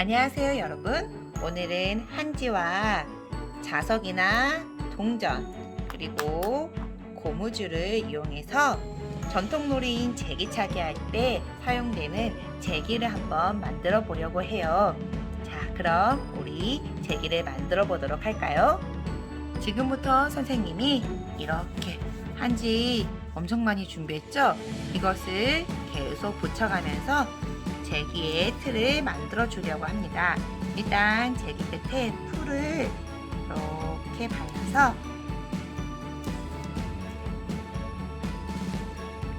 안녕하세요 여러분 오늘은 한지와 자석이나 동전 그리고 고무줄을 이용해서 전통놀이인 제기차기 할 때 사용되는 제기를 한번 만들어 보려고 해요 자 그럼 우리 제기를 만들어 보도록 할까요? 지금부터 선생님이 이렇게 한지 엄청 많이 준비했죠? 이것을 계속 붙여가면서 제기의 틀을 만들어 주려고 합니다. 일단 제기 끝에 풀을 이렇게 발라서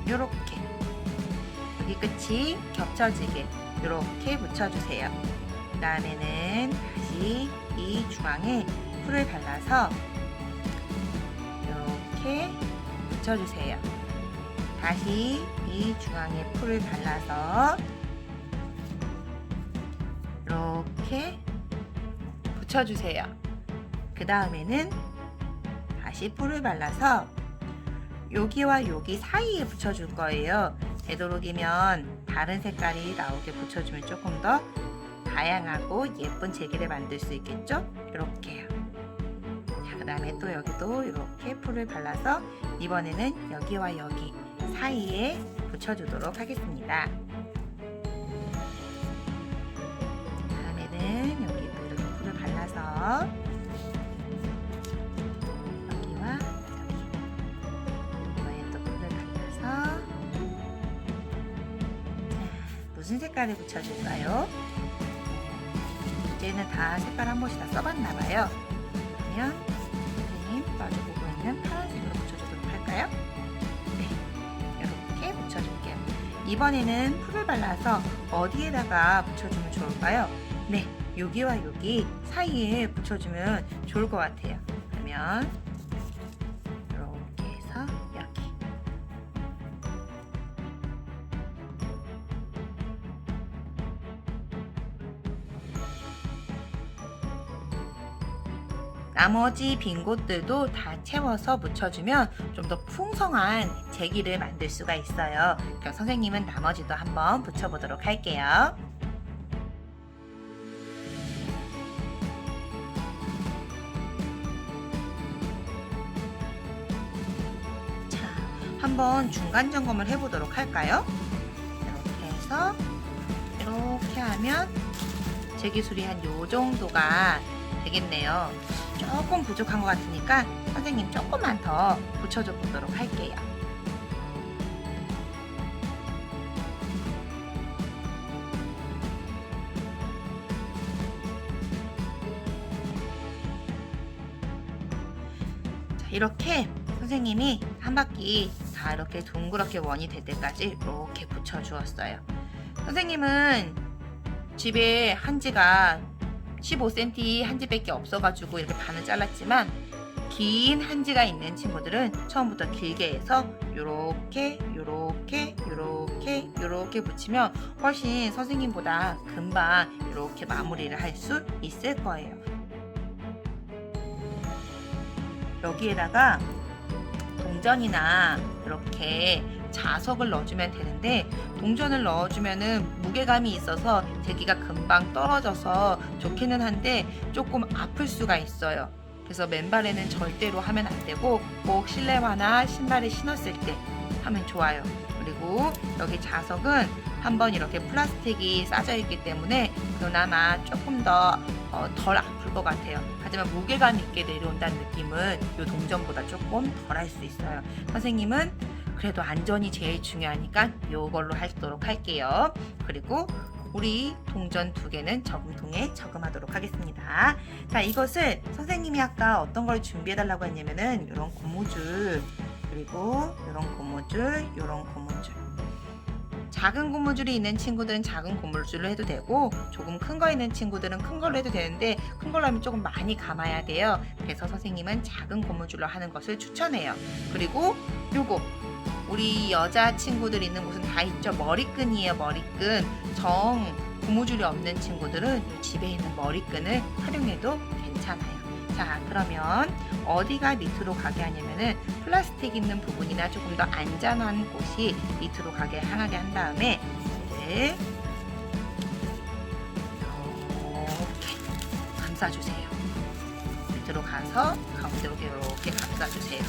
이렇게 여기 끝이 겹쳐지게 이렇게 붙여주세요. 그 다음에는 다시 이 중앙에 풀을 발라서 이렇게 붙여주세요. 다시 이 중앙에 풀을 발라서 이렇게 붙여주세요. 그 다음에는 다시 풀을 발라서 여기와 여기 사이에 붙여줄 거예요. 되도록이면 다른 색깔이 나오게 붙여주면 조금 더 다양하고 예쁜 제기를 만들 수 있겠죠? 이렇게요. 자, 그 다음에 또 여기도 이렇게 풀을 발라서 이번에는 여기와 여기 사이에 붙여주도록 하겠습니다. 다음에는 여기도 이렇게 풀을 발라서 여기와 여기 이번에 또 풀을 발라서 자, 무슨 색깔을 붙여줄까요? 이제는 다 색깔 한 번씩 다 써봤나 봐요. 그러면 선생님 마주보고 있는 파란색으로 붙여주도록 할까요? 네, 이렇게 붙여줄게요. 이번에는 풀을 발라서 어디에다가 붙여주면 좋을까요? 네, 여기와 여기 사이에 붙여주면 좋을 것 같아요. 그러면 이렇게 해서 여기 나머지 빈 곳들도 다 채워서 묻혀주면 좀 더 풍성한 제기를 만들 수가 있어요. 그럼 선생님은 나머지도 한번 붙여보도록 할게요. 한번 중간 점검을 해보도록 할까요? 이렇게 해서 이렇게 하면 제 기술이 한 요 정도가 되겠네요. 조금 부족한 것 같으니까 선생님 조금만 더 붙여줘 보도록 할게요. 자, 이렇게 선생님이 한 바퀴 다 이렇게 동그랗게 원이 될 때까지 이렇게 붙여주었어요. 선생님은 집에 한지가 15cm 한지밖에 없어가지고 이렇게 반을 잘랐지만 긴 한지가 있는 친구들은 처음부터 길게 해서 요렇게 요렇게 요렇게 요렇게 붙이면 훨씬 선생님보다 금방 이렇게 마무리를 할 수 있을 거예요. 여기에다가 동전이나 이렇게 자석을 넣어주면 되는데 동전을 넣어주면은 무게감이 있어서 제기가 금방 떨어져서 좋기는 한데 조금 아플 수가 있어요. 그래서 맨발에는 절대로 하면 안 되고 꼭 실내화나 신발을 신었을 때 하면 좋아요. 그리고 여기 자석은 한번 이렇게 플라스틱이 싸져 있기 때문에 그나마 조금 더 어, 덜 아플 것 같아요. 하지만 무게감 있게 내려온다는 느낌은 이 동전보다 조금 덜 할 수 있어요. 선생님은 그래도 안전이 제일 중요하니까 이걸로 하도록 할게요. 그리고 우리 동전 두 개는 저금통에 저금하도록 하겠습니다. 자, 이것을 선생님이 아까 어떤 걸 준비해달라고 했냐면은 이런 고무줄 그리고 이런 고무줄, 이런 고무줄. 작은 고무줄이 있는 친구들은 작은 고무줄로 해도 되고 조금 큰 거 있는 친구들은 큰 걸로 해도 되는데 큰 걸로 하면 조금 많이 감아야 돼요. 그래서 선생님은 작은 고무줄로 하는 것을 추천해요. 그리고 요거 우리 여자 친구들 있는 곳은 다 있죠. 머리끈이에요, 머리끈. 정 고무줄이 없는 친구들은 이 집에 있는 머리끈을 활용해도 괜찮아요. 자, 그러면 어디가 밑으로 가게 하냐면은 플라스틱 있는 부분이나 조금 더 안전한 곳이 밑으로 가게 향하게 한 다음에 이제 감싸주세요. 밑으로 가서 가운데로 이렇게 감싸주세요.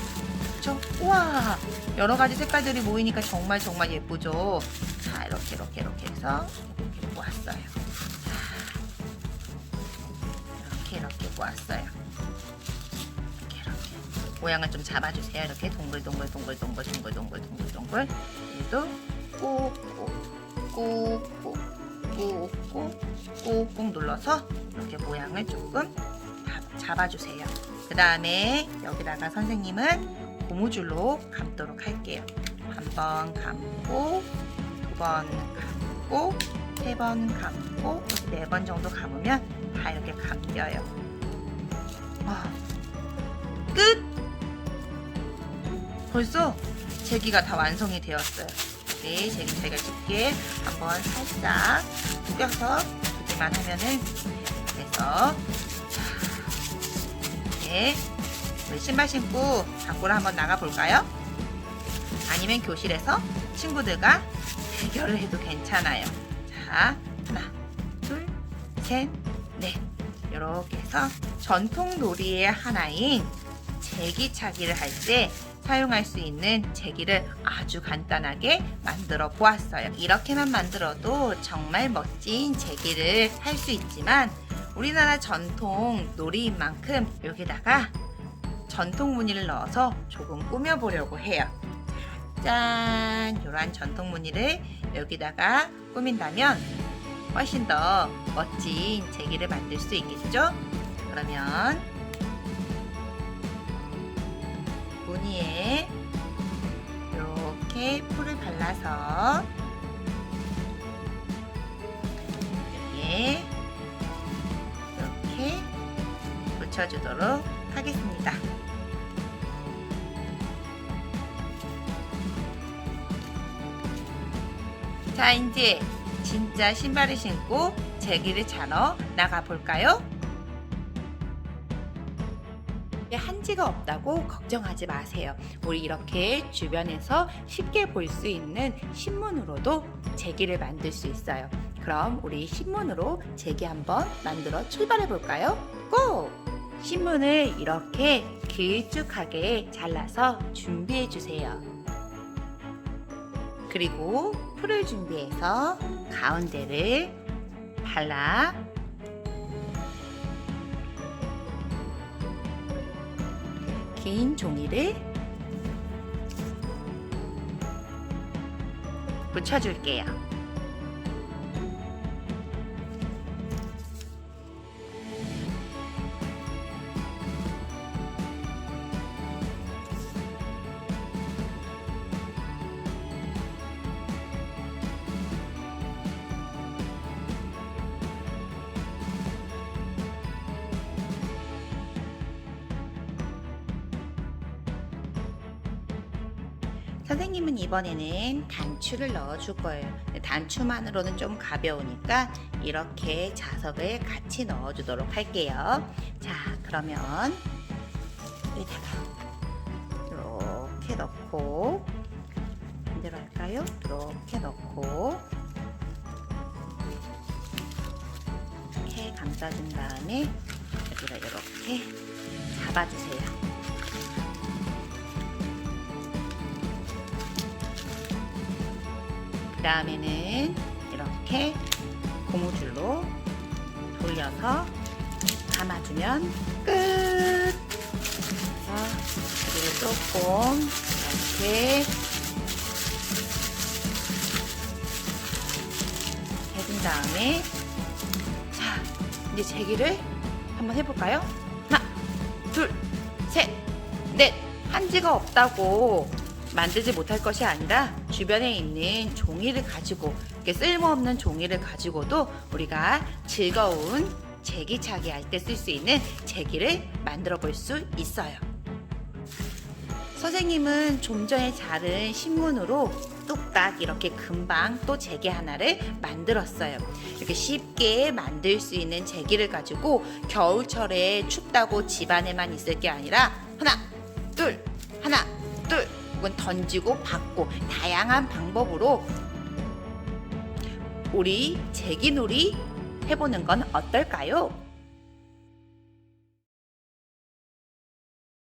그렇죠? 우와 여러 가지 색깔들이 모이니까 정말 정말 예쁘죠. 자 이렇게 이렇게 이렇게 해서 이렇게 모았어요. 자, 이렇게 이렇게 모았어요. 모양을 좀 잡아주세요. 이렇게 동글동글 동글동글 동글동글 동글동글 그래도 꾹꾹 꾹 꾹 꾹 꾹 꾹 꾹 눌러서 이렇게 모양을 조금 잡- 잡아주세요. 그 다음에 여기다가 선생님은 고무줄로 감도록 할게요. 한 번 감고, 두 번 감고, 세 번 감고, 네 번 정도 감으면 다 이렇게 감겨요. 와, 끝! 벌써 제기가 다 완성이 되었어요. 네, 제기 제가 쉽게 한번 살짝 숙여서 보기만 하면은 그래서 네, 우리 신발 신고 밖으로 한번 나가 볼까요? 아니면 교실에서 친구들과 대결을 해도 괜찮아요. 자, 하나, 둘, 셋, 넷. 이렇게 해서 전통 놀이의 하나인 제기차기를 할때 사용할 수 있는 제기를 아주 간단하게 만들어 보았어요. 이렇게만 만들어도 정말 멋진 제기를 할 수 있지만 우리나라 전통 놀이인 만큼 여기다가 전통 무늬를 넣어서 조금 꾸며보려고 해요. 짠! 이러한 전통 무늬를 여기다가 꾸민다면 훨씬 더 멋진 제기를 만들 수 있겠죠? 그러면 무늬에 이렇게 풀을 발라서 여기에 이렇게 붙여주도록 하겠습니다. 자, 이제 진짜 신발을 신고 제기를 차러 나가 볼까요? 한지가 없다고 걱정하지 마세요. 우리 이렇게 주변에서 쉽게 볼 수 있는 신문으로도 제기를 만들 수 있어요. 그럼 우리 신문으로 제기 한번 만들어 출발해 볼까요? 고! 신문을 이렇게 길쭉하게 잘라서 준비해 주세요. 그리고 풀을 준비해서 가운데를 발라 긴 종이를 붙여줄게요. 선생님은 이번에는 단추를 넣어 줄 거예요. 근데 단추만으로는 좀 가벼우니까 이렇게 자석을 같이 넣어 주도록 할게요. 자, 그러면 여기다가 이렇게 넣고 반대로 할까요? 이렇게 넣고 이렇게 감싸준 다음에 여기다 이렇게 잡아주세요. 그 다음에는 이렇게 고무줄로 돌려서 감아주면 끝! 그래서 그리고 조금 이렇게 해준 다음에 자 이제 제기를 한번 해볼까요? 하나 둘셋넷 한지가 없다고 만들지 못할 것이 아니라 주변에 있는 종이를 가지고 이렇게 쓸모없는 종이를 가지고도 우리가 즐거운 제기차기 할 때 쓸 수 있는 제기를 만들어 볼 수 있어요. 선생님은 좀 전에 자른 신문으로 뚝딱 이렇게 금방 또 제기 하나를 만들었어요. 이렇게 쉽게 만들 수 있는 제기를 가지고 겨울철에 춥다고 집 안에만 있을 게 아니라 하나, 둘, 하나, 둘 혹은 던지고 받고 다양한 방법으로 우리 제기놀이 해보는 건 어떨까요?